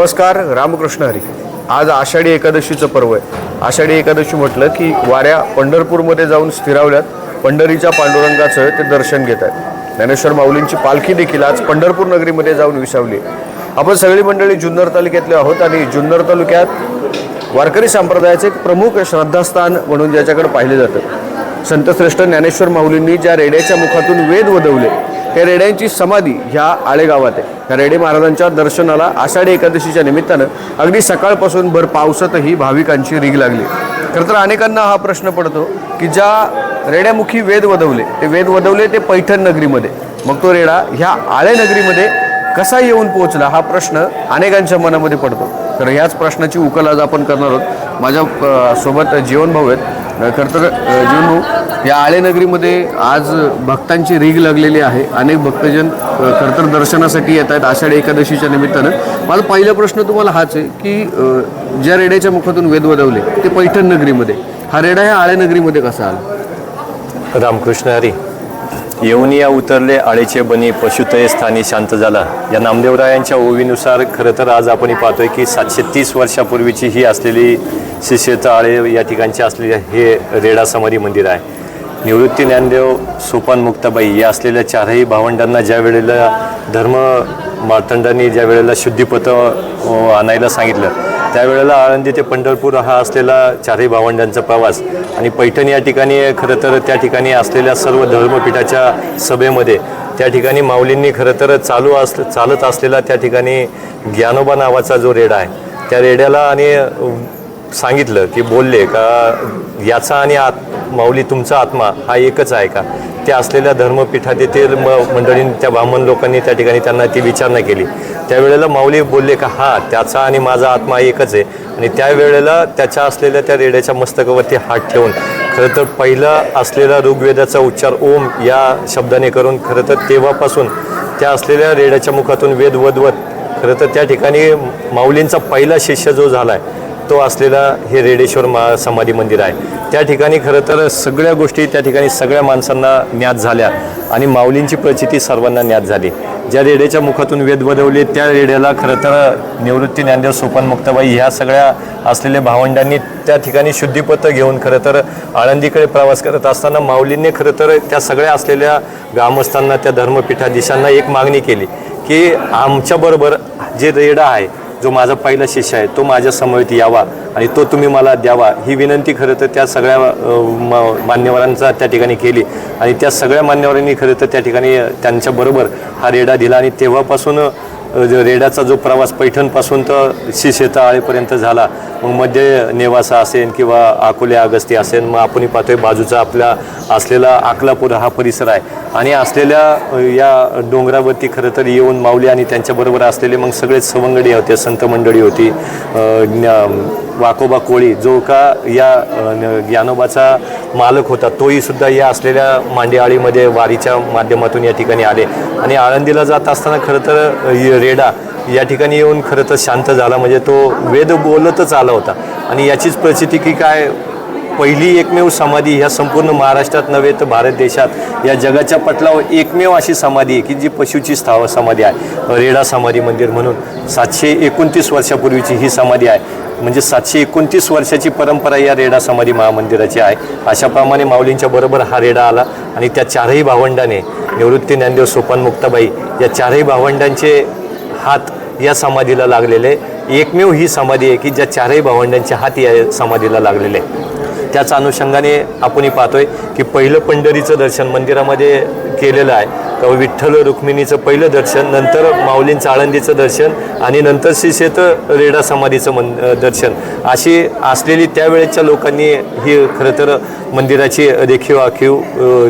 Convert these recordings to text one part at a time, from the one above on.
नमस्कार रामकृष्ण हरी. आज आषाढी एकादशीचं पर्व आहे. आषाढी एकादशी म्हटलं की वाऱ्या पंढरपूरमध्ये जाऊन स्थिरावल्यात पंढरीच्या पांडुरंगाचं ते दर्शन घेत आहेत. ज्ञानेश्वर माऊलींची पालखी देखील आज पंढरपूर नगरीमध्ये जाऊन विसावली आपण सगळी मंडळी जुन्नर तालुक्यातले आहोत आणि जुन्नर तालुक्यात वारकरी संप्रदायाचे एक प्रमुख श्रद्धास्थान म्हणून ज्याच्याकडे पाहिलं जातं. संतश्रेष्ठ ज्ञानेश्वर माऊलींनी ज्या रेड्याच्या मुखातून वेद वदवले त्या रेड्यांची समाधी ह्या आळेगावात आहे. त्या रेडे महाराजांच्या दर्शनाला आषाढी एकादशीच्या निमित्तानं अगदी सकाळपासून भर पावसातही भाविकांची रीग लागली. खरं तर अनेकांना हा प्रश्न पडतो की ज्या रेड्यामुखी वेद वदवले ते वेद वदवले ते पैठण नगरीमध्ये. मग तो रेडा ह्या आळे नगरीमध्ये कसा येऊन पोहोचला हा प्रश्न अनेकांच्या मनामध्ये पडतो. तर ह्याच प्रश्नाची उकल आज आपण करणार आहोत. माझ्या सोबत जीवन भाऊ आहेत. खरं तर जीवन भाऊ या आळेनगरीमध्ये आज भक्तांची रीग लागलेली आहे. अनेक भक्तजन अ, खरं तर दर्शनासाठी येत आहेत आषाढी एकादशीच्या निमित्तानं. माझा पहिला प्रश्न तुम्हाला हाच आहे की ज्या रेड्याच्या मुखातून वेद वदवले ते पैठण नगरीमध्ये. हा रेडा ह्या आळेनगरीमध्ये कसा आला? रामकृष्ण हरी. येऊनिया उतरले आळेचे बनी पशुतय स्थानी शांत झाला. या नामदेवरायांच्या ओवीनुसार खरं तर आज आपण पाहतोय की सातशे तीस वर्षापूर्वीची ही असलेली शिष्यता आळे या ठिकाणची असलेले हे रेडा समाधी मंदिर आहे. निवृत्ती ज्ञानदेव सोपान मुक्ताबाई या असलेल्या चारही भावंडांना ज्या वेळेला धर्म मार्तंडांनी ज्या वेळेला शुद्धीपथ आणायला सांगितलं त्यावेळेला आळंदी ते पंढरपूर हा असलेला चारही भावंडांचा प्रवास आणि पैठण या ठिकाणी खरं तर त्या ठिकाणी असलेल्या सर्व धर्मपीठाच्या सभेमध्ये त्या ठिकाणी माऊलींनी खरं तर चालू अस चालत असलेला त्या ठिकाणी ज्ञानोबा नावाचा जो रेडा आहे त्या रेड्याला आणि सांगितलं की बोलले का याचा आणि आत माऊली तुमचा आत्मा हा एकच आहे का? त्या असलेल्या धर्मपीठात येथील म मंडळींनी त्या ब्राह्मण लोकांनी त्या ठिकाणी त्यांना ती विचारणा केली. त्यावेळेला माऊली बोलले का हा त्याचा आणि माझा आत्मा एकच आहे. आणि त्यावेळेला त्याच्या असलेल्या त्या रेड्याच्या मस्तकावरती हात ठेवून खरं तर पहिला असलेला ऋग्वेदाचा उच्चार ओम या शब्दाने करून खरं तर तेव्हापासून त्या असलेल्या रेड्याच्या मुखातून वेद वधवत खरं तर त्या ठिकाणी माऊलींचा पहिला शिष्य जो झाला आहे तो असलेला हे रेडेश्वर मा समाधी मंदिर आहे. त्या ठिकाणी खरं तर सगळ्या गोष्टी त्या ठिकाणी सगळ्या माणसांना ज्ञात झाल्या आणि माऊलींची प्रचिती सर्वांना ज्ञात झाली. ज्या रेड्याच्या मुखातून वेद वदवले त्या रेड्याला खरं तर निवृत्ती ज्ञानदेव सोपान मुक्ताबाई ह्या सगळ्या असलेल्या भावंडांनी त्या ठिकाणी शुद्धीपत्र घेऊन खरं तर आळंदीकडे प्रवास करत असताना माऊलींनी खरं तर त्या सगळ्या असलेल्या ग्रामस्थांना त्या धर्मपीठाधीशांना एक मागणी केली की आमच्याबरोबर जे रेडा आहे जो माझा पहिला शिष्य आहे तो माझ्या समवेत यावा आणि तो तुम्ही मला द्यावा ही विनंती खरं तर त्या सगळ्या म- मान्यवरांचा त्या ठिकाणी केली. आणि त्या सगळ्या मान्यवरांनी खरं तर त्या ठिकाणी त्यांच्याबरोबर हा रेडा दिला. आणि तेव्हापासून रेडाचा जो रेड्याचा जो प्रवास पैठणपासून तर शिशेता आळेपर्यंत झाला मग मध्य नेवासा असेल किंवा अकोले अगस्ती असेल मग आपण पाहतोय बाजूचा आपला असलेला अकलापूर हा परिसर आहे. आणि असलेल्या या डोंगरावरती खरं तर येऊन माऊली आणि त्यांच्याबरोबर असलेले मग सगळेच सवंगडी होते संत मंडळी होती वाकोबा कोळी जो का या न- ज्ञानोबाचा मालक होता. तोही सुद्धा या असलेल्या मांडेआळीमध्ये वारीच्या माध्यमातून या ठिकाणी आले. आणि आळंदीला जात असताना खरं तर रेडा या ठिकाणी येऊन खरं तर शांत झाला. म्हणजे तो वेद बोलतच आला होता. आणि याचीच प्रचिती की काय पहिली एकमेव समाधी ह्या संपूर्ण महाराष्ट्रात नव्हे तर भारत देशात या जगाच्या पटलावर एकमेव अशी समाधी आहे की जी पशुची स्थाव समाधी आहे. रेडा समाधी मंदिर म्हणून सातशे एकोणतीस वर्षापूर्वीची ही समाधी आहे. म्हणजे सातशे एकोणतीस वर्षाची परंपरा या रेडा समाधी महामंदिराची आहे. अशाप्रमाणे माऊलींच्या बरोबर हा रेडा आला आणि त्या चारही भावंडाने निवृत्ती ज्ञानदेव सोपान मुक्ताबाई या चारही भावंडांचे हात या समाधीला लागलेले. एकमेव ही समाधी आहे की ज्या चारही भावंडांचे हात या समाधीला लागलेले. आहे. त्याच अनुषंगाने आपण पाहतोय की पहिलं पंढरीचं दर्शन मंदिरामध्ये केलेलं आहे. तर विठ्ठल रुक्मिणीचं पहिलं दर्शन नंतर माऊलींचं आळंदीचं दर्शन आणि नंतर श्री रेडा समाधीचं मन दर्शन. अशी असलेली त्यावेळेच्या लोकांनी ही खरं तर मंदिराची देखीव आखीव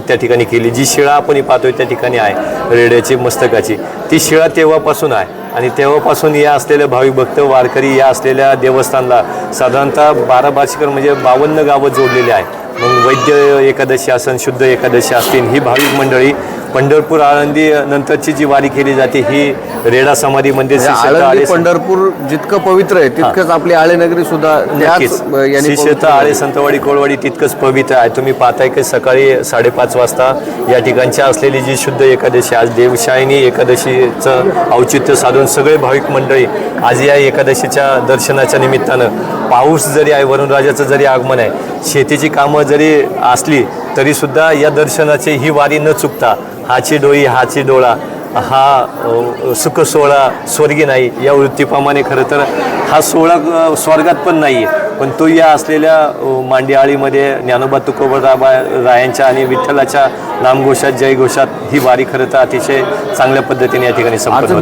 त्या ठिकाणी केली. जी शिळा आपण पाहतोय त्या ठिकाणी आहे रेड्याची मस्तकाची. ती शिळा तेव्हापासून आहे. आणि तेव्हापासून या असलेल्या भाविक भक्त वारकरी या असलेल्या देवस्थानला साधारणतः बारा बार्शिकर म्हणजे बावन्न गावं जोडलेली आहे. मग वैद्य एकादशी असन शुद्ध एकादशी असतील ही भाविक मंडळी पंढरपूर आळंदी नंतरची जी वारी केली जाते ही रेडा समाधी मंदिर श्री क्षेत्र आळंदी आळे पंढरपूर जितकं पवित्र आहे तितकंच आपली आळेनगरी सुद्धा त्याच, अ, यांनी श्री क्षेत्र पवित्र आळे. संतवाडी कोळवाडी तितकंच पवित्र आहे. तुम्ही पाहताय की सकाळी साडेपाच वाजता या ठिकाणची असलेली जी शुद्ध एकादशी आज देवशाहिनी एकादशीचं औचित्य साधून सगळे भाविक मंडळी आज या एकादशीच्या दर्शनाच्या निमित्तानं पाऊस जरी आहे वरुणराजाचं जरी आगमन आहे शेतीची कामं जरी असली तरीसुद्धा या दर्शनाची ही वारी न चुकता हाची डोई हाची डोळा हा सुख सोहळा स्वर्गी नाही. या वृत्तीप्रमाणे खरं तर हा सोहळा स्वर्गात पण नाही आहे पण तो या असलेल्या मांडियाळीमध्ये ज्ञानोबा तुकोबराबा रायांच्या आणि विठ्ठलाच्या नामघोषात जयघोषात ही वारी खरं तर अतिशय चांगल्या पद्धतीने या ठिकाणी संपन्न